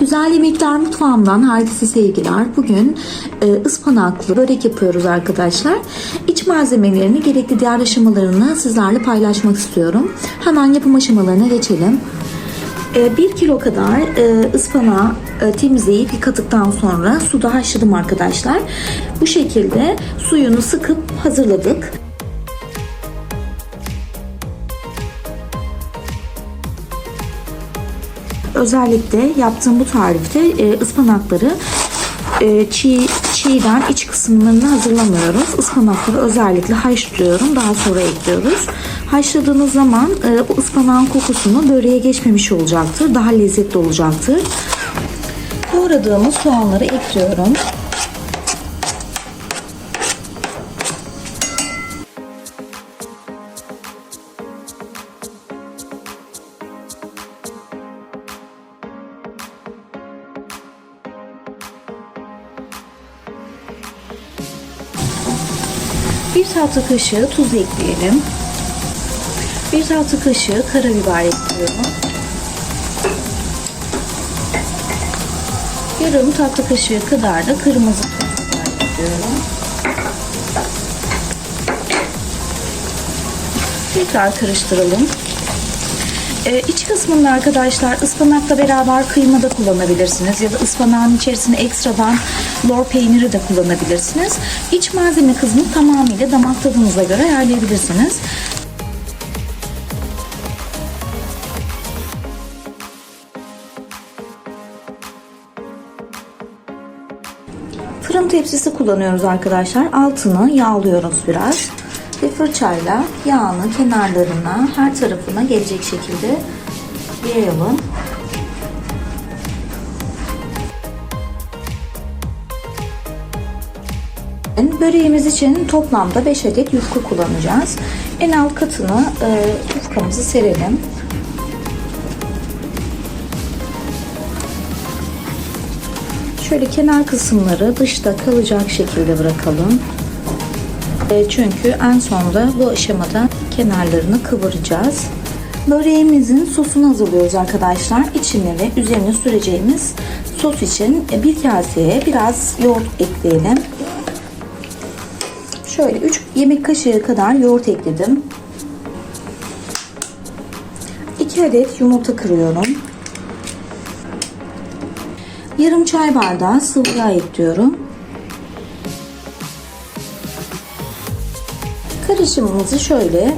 Güzel Yemekler Mutfağımdan herkese sevgiler. Bugün e, ıspanaklı börek yapıyoruz arkadaşlar. İç malzemelerini gerekli diğer aşamalarını sizlerle paylaşmak istiyorum. Hemen yapım aşamalarına geçelim. 1 kilo kadar e, ıspanağı e, temizleyip yıkadıktan sonra suda haşladım arkadaşlar. Bu şekilde suyunu sıkıp hazırladık. Özellikle yaptığım bu tarifte e, ıspanakları e, çiğ, çiğden iç kısımlarını hazırlamıyoruz. Ispanakları özellikle haşlıyorum. Daha sonra ekliyoruz. Haşladığınız zaman e, o ıspanağın kokusunu böreğe geçmemiş olacaktır. Daha lezzetli olacaktır. Doğradığımız soğanları ekliyorum. Bir tatlı kaşığı tuz ekleyelim. Bir tatlı kaşığı karabiber ekliyorum. Yarım tatlı kaşığı kadar da kırmızı toz ekliyorum. Tekrar karıştıralım. Ee, iç kısmında arkadaşlar ıspanakla beraber kıyma da kullanabilirsiniz ya da ıspanağın içerisine ekstradan lor peyniri de kullanabilirsiniz. İç malzeme kısmını tamamıyla damak tadınıza göre ayarlayabilirsiniz. Fırın tepsisi kullanıyoruz arkadaşlar. Altını yağlıyoruz biraz. Ve fırçayla yağını kenarlarına, her tarafına gelecek şekilde yayalım. Böreğimiz için toplamda 5 adet yufka kullanacağız. En alt katını e, yufkamızı serelim. Şöyle kenar kısımları dışta kalacak şekilde bırakalım. E, çünkü en sonda bu aşamada kenarlarını kıvıracağız. Böreğimizin sosunu hazırlıyoruz arkadaşlar. İçine ve üzerine süreceğimiz sos için bir kaseye biraz yoğurt ekleyelim. Şöyle 3 yemek kaşığı kadar yoğurt ekledim. 2 adet yumurta kırıyorum. Yarım çay bardağı sıvı yağ ekliyorum. Karışımımızı şöyle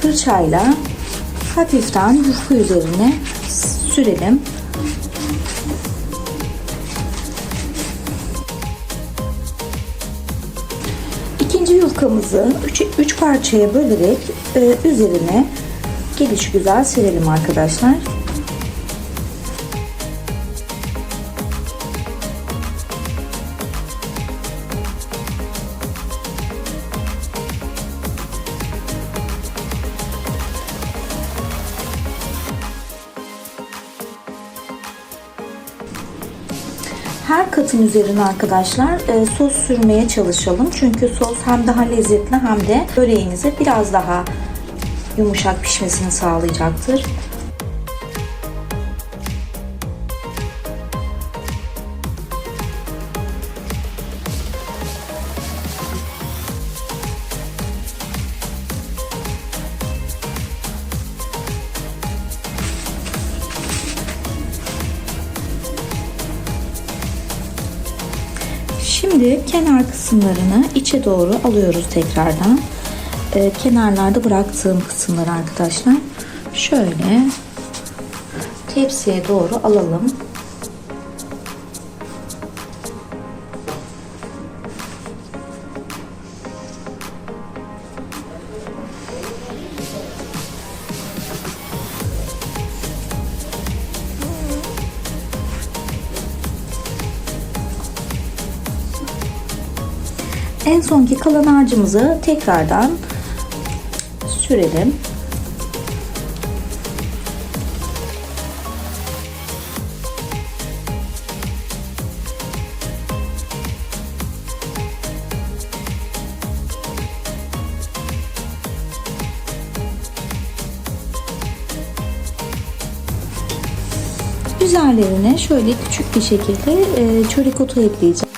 fırçayla hafiften yufka üzerine sürelim. İkinci yufkamızı 3 parçaya bölerek e, üzerine geliş güzel serelim arkadaşlar. Her katın üzerine arkadaşlar e, sos sürmeye çalışalım. Çünkü sos hem daha lezzetli hem de böreğinize biraz daha yumuşak pişmesini sağlayacaktır. Şimdi kenar kısımlarını içe doğru alıyoruz tekrardan. Ee, kenarlarda bıraktığım kısımları arkadaşlar. Şöyle tepsiye doğru alalım. En sonki kalan harcımızı tekrardan sürelim. Üzerlerine şöyle küçük bir şekilde e, çörek otu ekleyeceğim.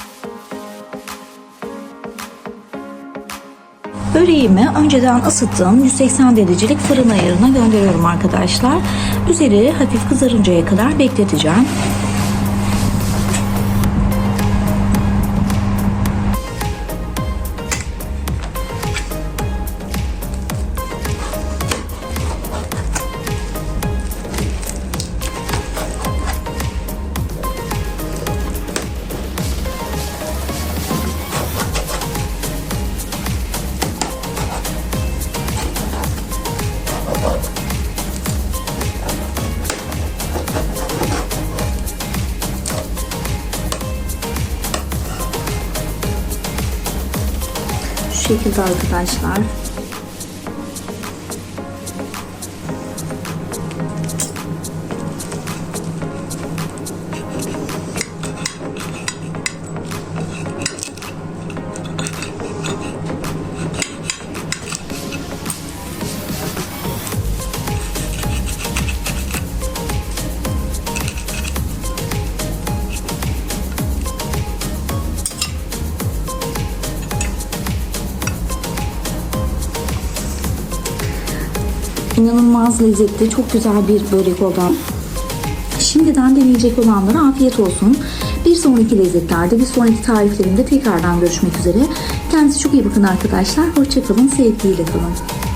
Böreğimi önceden ısıttığım 180 derecelik fırın ayarına gönderiyorum arkadaşlar. Üzeri hafif kızarıncaya kadar bekleteceğim. Şekilde arkadaşlar. İnanılmaz lezzetli, çok güzel bir börek oldu. Şimdiden deneyecek olanlara afiyet olsun. Bir sonraki lezzetlerde, bir sonraki tariflerimde tekrardan görüşmek üzere. Kendinize çok iyi bakın arkadaşlar. Hoşçakalın, sevgiyle kalın.